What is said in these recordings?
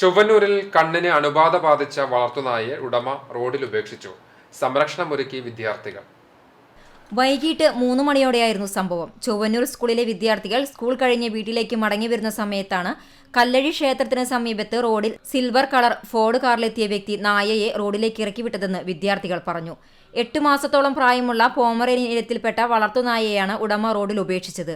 ചൊവ്വന്നൂരിൽ കണ്ണിന് അണുബാധ ബാധിച്ച വളർത്തുനായെ ഉടമ റോഡിൽ ഉപേക്ഷിച്ചു. സംരക്ഷണമൊരുക്കി വിദ്യാർത്ഥികൾ. വൈകിട്ട് മൂന്ന് മണിയോടെയായിരുന്നു സംഭവം. ചൊവ്വന്നൂർ സ്കൂളിലെ വിദ്യാർത്ഥികൾ സ്കൂൾ കഴിഞ്ഞ് വീട്ടിലേക്ക് മടങ്ങി വരുന്ന സമയത്താണ് കല്ലഴി ക്ഷേത്രത്തിന് സമീപത്ത് റോഡിൽ സിൽവർ കളർ ഫോർഡ് കാറിലെത്തിയ വ്യക്തി നായയെ റോഡിലേക്ക് ഇറക്കി വിട്ടതെന്ന് വിദ്യാർത്ഥികൾ പറഞ്ഞു. എട്ട് മാസത്തോളം പ്രായമുള്ള പോമറേനിയൻ ഇനത്തിൽപ്പെട്ട വളർത്തുനായയെയാണ് ഉടമ റോഡിൽ ഉപേക്ഷിച്ചത്.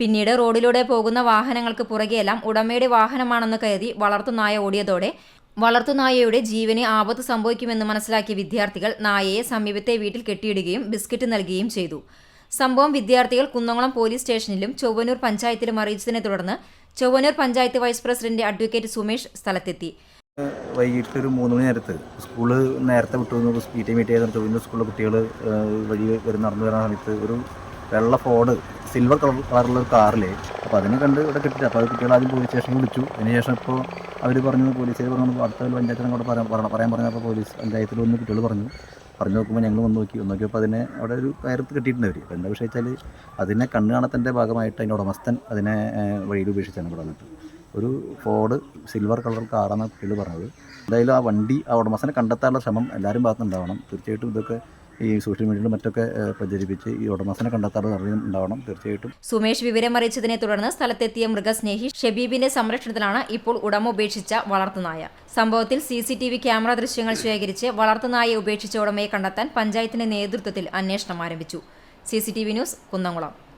പിന്നീട് റോഡിലൂടെ പോകുന്ന വാഹനങ്ങൾക്ക് പുറകെയെല്ലാം ഉടമയുടെ വാഹനമാണെന്ന് കരുതി വളർത്തുനായ ഓടിയതോടെ വളർത്തുനായയുടെ ജീവന് ആപത്ത് സംഭവിക്കുമെന്ന് മനസ്സിലാക്കിയ വിദ്യാർത്ഥികൾ നായയെ സമീപത്തെ വീട്ടിൽ കെട്ടിയിടുകയും ബിസ്ക്കറ്റ് നൽകുകയും ചെയ്തു. സംഭവം വിദ്യാർത്ഥികൾ കുന്നംകുളം പോലീസ് സ്റ്റേഷനിലും ചൊവ്വന്നൂർ പഞ്ചായത്തിലും അറിയിച്ചതിനെ തുടർന്ന് Chowwannur panchayat vice president advocate Sumesh സ്ഥലത്തെത്തി. വൈകിട്ട് ഒരു മൂന്ന് മണി നേരത്ത് സ്കൂൾ നേരത്തെ വിട്ടു പി ടി മീറ്റ് ചെയ്ത് ചോദിക്കുന്ന സ്കൂളിലെ കുട്ടികൾ വഴി വരുന്ന നടന്നു വരുന്ന സമയത്ത് ഒരു വെള്ള ഫോർഡ് സിൽവർ കളർ കളറുള്ള ഒരു കാറിൽ അപ്പോൾ അതിനെ കണ്ട് ഇവിടെ കിട്ടില്ല അപ്പോൾ അത് കുട്ടികൾ ആദ്യം പോലീസ് സ്റ്റേഷനിൽ വിളിച്ചു. അതിനുശേഷം ഇപ്പോൾ അവർ പറഞ്ഞു പോലീസുകാർ പറഞ്ഞു അടുത്ത പഞ്ചായത്തിന് അങ്ങോട്ട് പറയാൻ പറയാൻ പറഞ്ഞപ്പോൾ പോലീസ് പഞ്ചായത്തിൽ വന്ന് കുട്ടികൾ പറഞ്ഞു. പറഞ്ഞു നോക്കുമ്പോൾ ഞങ്ങൾ വന്ന് നോക്കി. നോക്കിയപ്പോൾ അതിനെ അവിടെ ഒരു കയറത്ത് കിട്ടിയിട്ടുണ്ട് അവർ എന്താ വിഷയം വെച്ചാൽ അതിനെ കണ്ണു കാണത്തിന്റെ ഭാഗമായിട്ട് അതിന്റെ ഉടമസ്ഥൻ അതിനെ വഴിയിൽ ഉപേക്ഷിച്ചാണ് ഇവിടെ വന്നിട്ട്. ഒരു ഫോർഡ് സിൽവർ കളർ കാറാണ് കുട്ടികൾ പറഞ്ഞത്. എന്തായാലും ആ വണ്ടി ആ ഉടമസ്ഥനെ കണ്ടെത്താനുള്ള ശ്രമം എല്ലാവരും ഭാഗത്തുനിന്നുണ്ടാവണം തീർച്ചയായിട്ടും ഇതൊക്കെ ഈ സോഷ്യൽ മീഡിയയിലും മറ്റൊക്കെ പ്രചരിപ്പിച്ച് ഈ ഉടമസ്ഥനെ കണ്ടെത്താറ് നടപടി ഉണ്ടാവണം തീർച്ചയായിട്ടും. സുമേഷ് വിവരമറിയിച്ചതിനെ തുടർന്ന് സ്ഥലത്തെത്തിയ മൃഗസ്നേഹി ഷബീബിന്റെ സംരക്ഷണത്തിലാണ് ഇപ്പോൾ ഉടമ ഉപേക്ഷിച്ച വളർത്തുനായ സംഭവത്തിൽ C C T V camera ദൃശ്യങ്ങൾ ശേഖരിച്ച് വളർത്തുനായെ ഉപേക്ഷിച്ച ഉടമയെ കണ്ടെത്താൻ പഞ്ചായത്തിന്റെ നേതൃത്വത്തിൽ അന്വേഷണം ആരംഭിച്ചു. C C T V news Kunnamkulam.